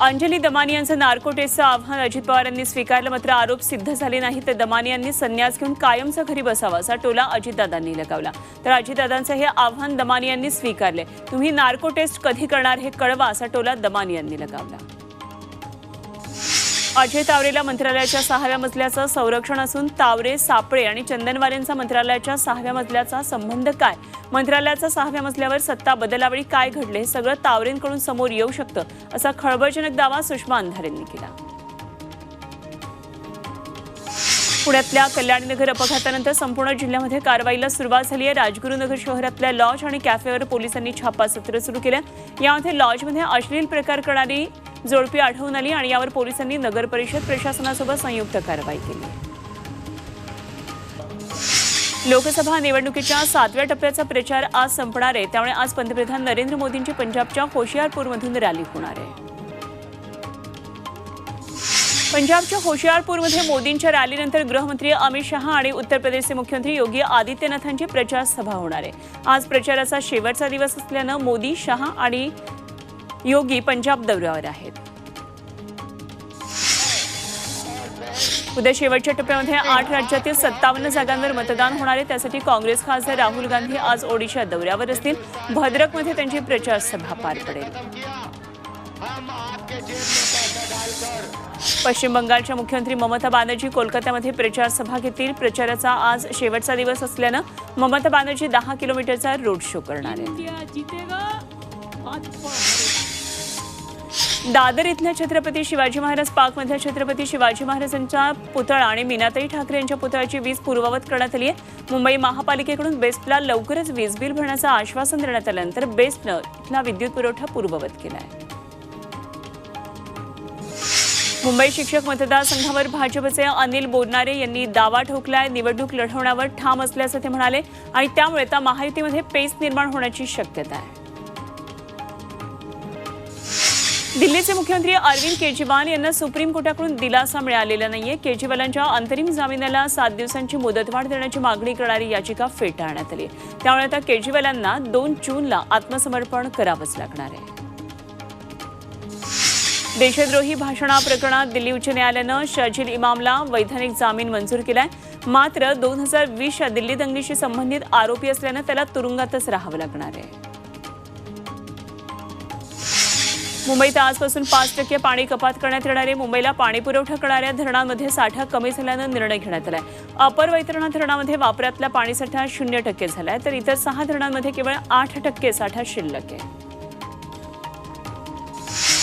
अंजली दमानी यांचं नार्कोटेस्टचं आव्हान. अजित पवार यांनी स्वीकारलं मात्र आरोप सिद्ध झाले नाही तर दमानी यांनी संन्यास घेऊन कायमचा घरी बसावा असा टोला अजितदादांनी लगावला. तर अजितदादांचं हे आव्हान दमानी यांनी स्वीकारले तुम्ही नार्को टेस्ट कधी करणार हे कळवा असा टोला दमानी यांनी लगावला. अजय तावरेला मंत्रालयाच्या सहाव्या मजल्याचं संरक्षण असून तावरे सापळे आणि चंदनवालेंचा मंत्रालयाच्या सहाव्या मजल्याचा संबंध काय? मंत्रालयाचा सहाव्या मजल्यावर सत्ता बदलावेळी काय घडले? हे सगळं तावरेंकडून समोर येऊ शकतं असा खळबळजनक दावा सुषमा अंधारेंनी केला. पुण्यातल्या कल्याणनगर अपघातानंतर संपूर्ण जिल्ह्यामध्ये कारवाईला सुरुवात झाली आहे. राजगुरुनगर शहरातल्या लॉज आणि कॅफेवर पोलिसांनी छापासत्र सुरू केलं. यामध्ये लॉजमध्ये अश्लील प्रकार करणारी जोडपी आढळून आली आणि यावर पोलिसांनी नगर परिषद प्रशासनासोबत संयुक्त कारवाई केली. लोकसभा निवडणुकीच्या सातव्या टप्प्याचा प्रचार आज संपणार आहे. त्यामुळे आज पंतप्रधान नरेंद्र मोदींची पंजाबच्या होशियारपूरमधून रॅली होणार आहे. पंजाबच्या होशियारपूरमध्ये मोदींच्या रॅलीनंतर गृहमंत्री अमित शहा आणि उत्तर प्रदेशचे मुख्यमंत्री योगी आदित्यनाथांची प्रचार सभा होणार आहे. आज प्रचाराचा शेवटचा दिवस असल्यानं मोदी शहा आणि योगी पंजाब दौऱ्यावर आहेत. उद्या शेवटच्या टप्प्यामध्ये आठ राज्यातील सत्तावन्न जागांवर मतदान होणार आहे. त्यासाठी काँग्रेस खासदार राहुल गांधी आज ओडिशा दौऱ्यावर असतील. भद्रकमध्ये त्यांची प्रचार सभा पार पडेल. पश्चिम बंगालच्या मुख्यमंत्री ममता बॅनर्जी कोलकात्यामध्ये प्रचार सभा घेतील. प्रचाराचा आज शेवटचा दिवस असल्यानं ममता बॅनर्जी दहा किलोमीटरचा रोड शो करणार आहे दादर इथल्या छत्रपती शिवाजी महाराज पार्कमधल्या छत्रपती शिवाजी महाराजांचा पुतळा आणि मीनाताई ठाकरे यांच्या पुतळ्याची वीज पूर्ववत करण्यात आली आहे. मुंबई महापालिकेकडून बेस्टला लवकरच वीज बिल भरण्याचं आश्वासन देण्यात आल्यानंतर बेस्टनं इथला विद्युत पुरवठा पूर्ववत केला आहे मुंबई शिक्षक मतदारसंघावर भाजपचे अनिल बोरनारे यांनी दावा ठोकलाय. निवडणूक लढवण्यावर ठाम असल्याचं ते म्हणाले आणि त्यामुळे आता महायुतीमध्ये पेच निर्माण होण्याची शक्यता आहे. दिल्लीचे मुख्यमंत्री अरविंद केजरीवाल यांना सुप्रीम कोर्टाकडून दिलासा मिळालेला नाहीये. केजरीवालांच्या अंतरिम जामिनाला सात दिवसांची मुदतवाढ देण्याची मागणी करणारी याचिका फेटाळण्यात आली त्यामुळे आता केजरीवालांना दोन जूनला आत्मसमर्पण करावंच लागणार आहे. देशद्रोही भाषणा प्रकरणात दिल्ली उच्च न्यायालयानं शर्जिल इमामला वैधानिक जामीन मंजूर केलाय. मात्र दोन हजार वीसच्या दिल्ली दंगलीशी संबंधित आरोपी असल्यानं त्याला तुरुंगातच राहावं लागणार आहे. मुंबईत आजपासून पाच टक्के पाणी कपात करण्यात येणार आहे. मुंबईला पाणी पुरवठा करणाऱ्या धरणांमध्ये साठा कमी झाल्यानं निर्णय घेण्यात आलाय. अपर वैतरणा धरणामध्ये वापरातला पाणीसाठा शून्य टक्के झालाय. तर इतर सहा धरणांमध्ये केवळ आठ टक्के साठा शिल्लक आहे.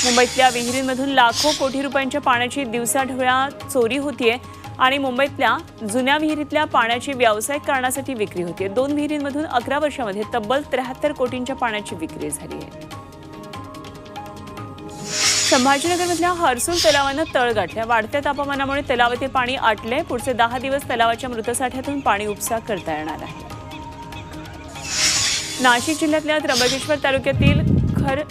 मुंबईतल्या विहिरींमधून लाखो कोटी रुपयांच्या पाण्याची दिवसाढवळ्या चोरी होतीये आणि मुंबईतल्या जुन्या विहिरीतल्या पाण्याची व्यावसायिक कारणासाठी विक्री होतीये. दोन विहिरींमधून अकरा वर्षामध्ये तब्बल त्र्याहत्तर कोटींच्या पाण्याची विक्री झाली आहे संभाजीनगरमधल्या हर्सूल तलावानं तळ गाठल्या वाढत्या तापमानामुळे तलावातील पाणी आटले पुढचे दहा दिवस तलावाच्या मृतसाठ्यातून पाणी उपसा करता येणार आहे. नाशिक जिल्ह्यातल्या त्र्यंबकेश्वर तालुक्यातील खर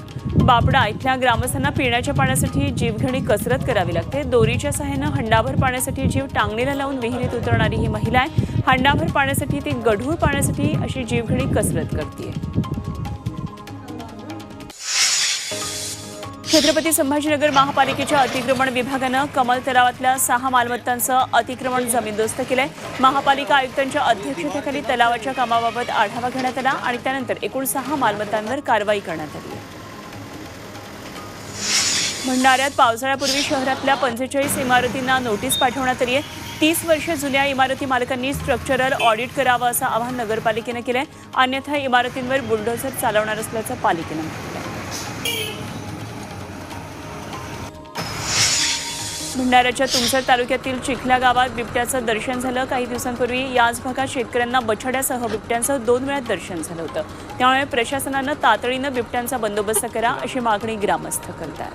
बापडा इथल्या ग्रामस्थांना पिण्याच्या पाण्यासाठी जीवघेणी कसरत करावी लागते. दोरीच्या सहाय्यानं हंडाभर पाण्यासाठी जीव टांगणीला लावून विहिरीत उतरणारी ही महिला आहे. हंडाभर पाण्यासाठी ती गढूळ पाण्यासाठी अशी जीवघेणी कसरत करते छत्रपती संभाजीनगर महापालिकेच्या अतिक्रमण विभागानं कमल तलावातल्या सहा मालमत्तांचं अतिक्रमण जमीनदोस्त केलंय. महापालिका आयुक्तांच्या अध्यक्षतेखाली तलावाच्या कामाबाबत आढावा घेण्यात आला आणि त्यानंतर एकूण सहा मालमत्तांवर कारवाई करण्यात आली. भंडाऱ्यात पावसाळ्यापूर्वी शहरातल्या पंचेचाळीस इमारतींना नोटीस पाठवण्यात आली आहे तीस वर्ष जुन्या इमारती मालकांनी स्ट्रक्चरल ऑडिट करावं असं आवाहन नगरपालिकेनं केलं आहे अन्यथा इमारतींवर बुलडोझर चालवणार असल्याचं पालिकेनं म्हटलं भंडाऱ्याच्या तुमसर तालुक्यातील चिखल्या गावात बिबट्याचं दर्शन झालं. काही दिवसांपूर्वी याच भागात शेतकऱ्यांना बछड्यासह बिबट्यांचं दोन वेळा दर्शन झालं होतं. त्यामुळे प्रशासनानं तातडीनं बिबट्यांचा बंदोबस्त करा अशी मागणी ग्रामस्थ करतात